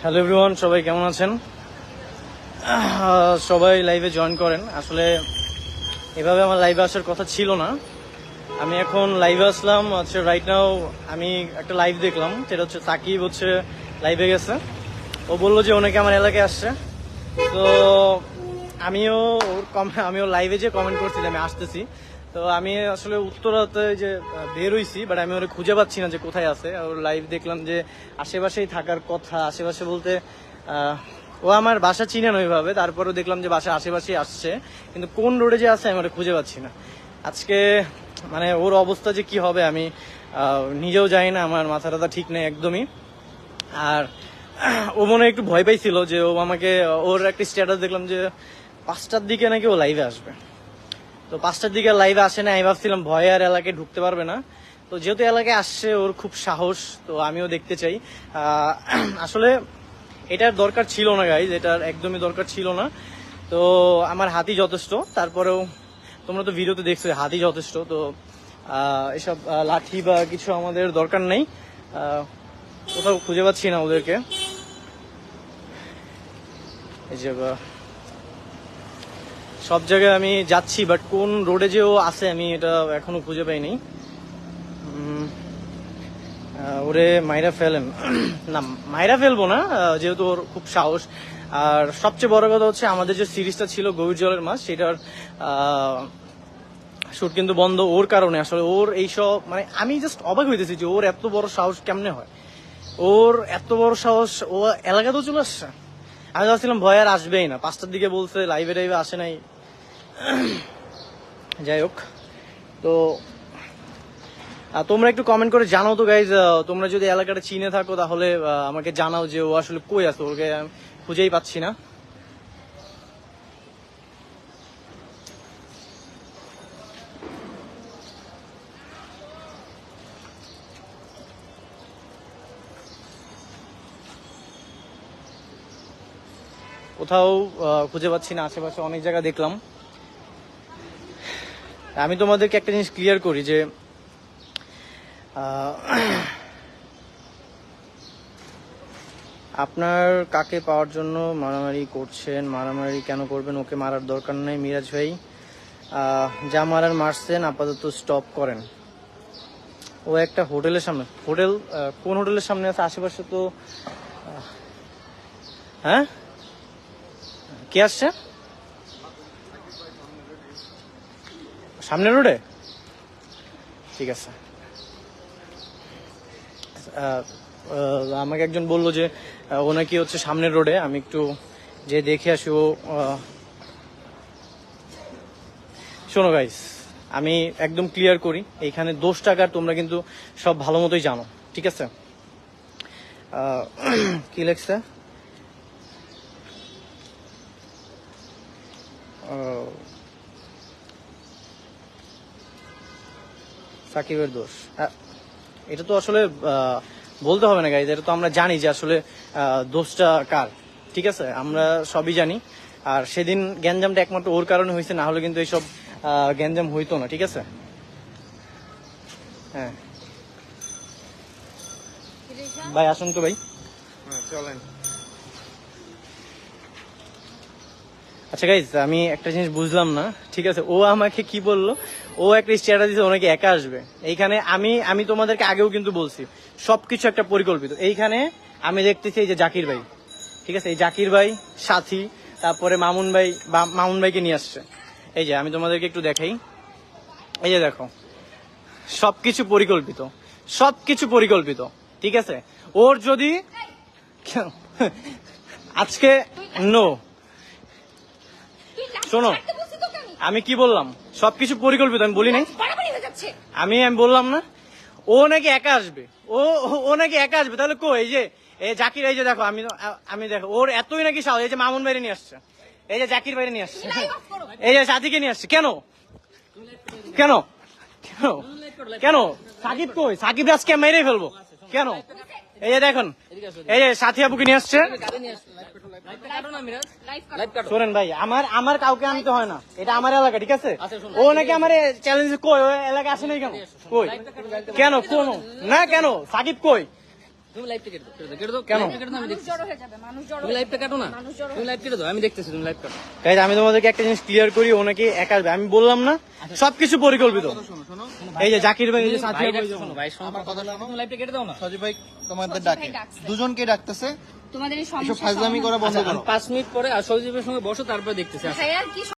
Hello everyone, সবাই কেমন আছেন? সবাই লাইভে জয়েন করেন। আসলে এভাবে আমার লাইভে আসার কথা ছিল না। আমি এখন লাইভে আসলাম, হচ্ছে রাইট নাও আমি একটা লাইভ দেখলাম সেটা হচ্ছে সাকিব হচ্ছে লাইভে গেছে। ও বলল যে অনেকে আমার এলাকায় আসছে। তো আমিও ওর কম- আমিও লাইভে যে কমেন্ট করছি আমি আসতেছি। তো আমি আসলে উত্তরাতে যে বের হইছি বাট আমি ওরা খুঁজে পাচ্ছি না যে কোথায় আছে। ওর লাইভ দেখলাম যে আশেপাশেই থাকার কথা, আশেপাশে বলতে ও আমার বাসা চিনে না ওইভাবে। তারপরেও দেখলাম যে বাসা আশেপাশেই আসছে। কিন্তু কোন রোডে যে আছে আমি ওটা খুঁজে পাচ্ছি না। আজকে মানে ওর অবস্থা যে কি হবে আমি নিজেও জানি না, আমার মাথা টাথা ঠিক নেই একদমই। আর ও মনে একটু ভয় পাইছিল যে ও আমাকে, ওর একটা স্ট্যাটাস দেখলাম যে পাঁচটার দিকে নাকি ও লাইভে আসবে। তো পাঁচটার দিকে লাইভে আসে না আমি ভাবছিলাম ভয়ে আর এলাকায় ঢুকতে পারবে না। তো যেহেতু এলাকায় আসছে, ওর খুব সাহস, তো আমিও দেখতে চাই। আসলে এটার দরকার ছিল না গাইজ এটার একদমই দরকার ছিল না। তো আমার হাতি যথেষ্ট, তারপরেও তোমরা তো ভিডিওতে দেখছ, হাতি যথেষ্ট, তো এসব লাঠি বা কিছু আমাদের দরকার নেই। কোথাও খুঁজে পাচ্ছি না ওদেরকে। এই যে সব জায়গায় আমি যাচ্ছি বাট কোন রোডে যে ও আছে আমি এটা এখনও খুঁজে পাইনি। ওরে মাইরা ফেলেন। না, মাইরা ফেলব না যেহেতু ওর খুব সাহস। আর সবচেয়ে বড় কথা হচ্ছে, আমাদের যে সিরিজটা ছিল গভীর জলের মাছ, সেটার শুট কিন্তু বন্ধ ওর কারণে। আসলে ওর এইসব মানে আমি জাস্ট অবাক হইতেছি যে ওর এত বড় সাহস কেমনে হয়? ওর এত বড় সাহস, ও এলাকাতেও চলে আসছে? আমি ভাবছিলাম ভয় আর আসবেই না। পাঁচটার দিকে বলছে লাইভে টাইভে আসে নাই। যাই হোক। তো তোমরা একটু কমেন্ট করে জানাও তো গাইজ তোমরা যদি এলাকাটা চিনে থাকো তাহলে আমাকে জানাও যে ও আসলে কই আছে। ওকে খুঁজেই পাচ্ছি না। কোথাও খুঁজে পাচ্ছি না, আশেপাশে অনেক জায়গা দেখলাম। আমি তোমাদেরকে একটা জিনিস ক্লিয়ার করি যে আপনার কাকে পাওয়ার জন্য মারামারি করছেন, মারামারি কেন করবেন, ওকে মারার দরকার নেই, মিরাজ ভাই। যা মারার মারছেন, আপাতত স্টপ করেন। ও একটা হোটেলের সামনে, হোটেল কোন হোটেলের সামনে আছে? আশেপাশে তো হ্যাঁ? কে আসছে? সামনের রোডে? ঠিক আছে। আমাকে একজন বলল যে ও নাকি হচ্ছে সামনের রোডে। আমি একটু যে দেখে আসি, ও শোনো গাইস আমি একদম ক্লিয়ার করি, এইখানে দোষ টাকার তোমরা কিন্তু সব ভালো মতোই জানো, ঠিক আছে? কি লেখছে? সাকিবের দোষ। এটা তো আসলে বলতে হবে না গাইজ এটা তো আমরা জানি যে আসলে দোষটা কার ঠিক আছে? আমরা সবই জানি। আর সেদিন গ্যাঞ্জামটা একমাত্র ওর কারণে হয়েছে না হলে কিন্তু এইসব গ্যাঞ্জাম হইতো না ঠিক আছে? হ্যাঁ। ভাই আসুন তো ভাই। চলেন। আচ্ছা গাইজ আমি একটা জিনিস বুঝলাম না। ঠিক আছে, ও আমাকে কি বলল? ও একটা স্ট্যাটাস দিছে, ওনাকে একা আসবে। এইখানে আমি আমি তোমাদেরকে আগেও কিন্তু বলছি, সবকিছু একটা পরিকল্পিত। এইখানে আমি দেখতেছি এই যে জাকির ভাই। ঠিক আছে, এই জাকির ভাই, সাথী, তারপরে মামুন ভাই মামুন ভাইকে নিয়ে আসছে। এই যে, আমি তোমাদেরকে একটু দেখাই। এই যে দেখো, সবকিছু পরিকল্পিত সবকিছু পরিকল্পিত। ঠিক আছে, ওর যদি আজকে নো শোনো আমি। কি বললাম? সবকিছু পরিকল্পিত আমি বলি নাই। আমি আমি বললাম না। ও নাকি একা আসবে? ও ও- নাকি একা আসবে? তাহলে কো এই যে এই জাকির এই যে দেখো আমি আমি দেখো ওর এতই নাকি সাহস এই যে মামুন বাইরে নিয়ে আসছে। এই যে জাকির বাইরে নিয়ে আসছে। এই যে সাথীকে নিয়ে আসছে। কেন? কেন? কেন? কেন? সাকিব কই? সাকিব আজকে মেরেই ফেলব। কেন? এই যে দেখুন এই যে সাথী আপুকে নিয়ে আসছে। শোনেন ভাই আমার আমার কাউকে আনতে হয় না। এটা আমার এলাকা ঠিক আছে? ও নাকি আমার চ্যালেঞ্জ কই? ও এলাকা আসে নাই কেন? কই? কেন? কোন? না কেন? সাকিব কই? তুমি লাইভটা কেটে দাও, কেটে দাও, কেন? কেটে দাও, আমি মানুষ জড়ো হয়ে যাবে মানুষ জড়ো তুমি লাইভটা কাটো না? তুমি লাইভ কেটে দাও আমি দেখতেছি তুমি লাইভ কাটো। গাইজ আমি তোমাদেরকে একটা জিনিস ক্লিয়ার করি ওনাকে একা আসবে। আমি বললাম না সবকিছু পরিকল্পিত। শোনো শোনো। এই যে জাকির ভাই এই যে সাথী ভাই শোনো, ভাই শোনো, আমার কথা তুমি লাইভটা কেটে দাও না? সজীব ভাই তোমাদের ডাকে। দুজনকে ডাকতেছে। তোমাদের এই সমস্যা ফাজলামি করা বন্ধ আচ্ছা, করো। আমি পাঁচ মিনিট পরে আর সজীবের সঙ্গে বসো তারপরে দেখতেছি। কি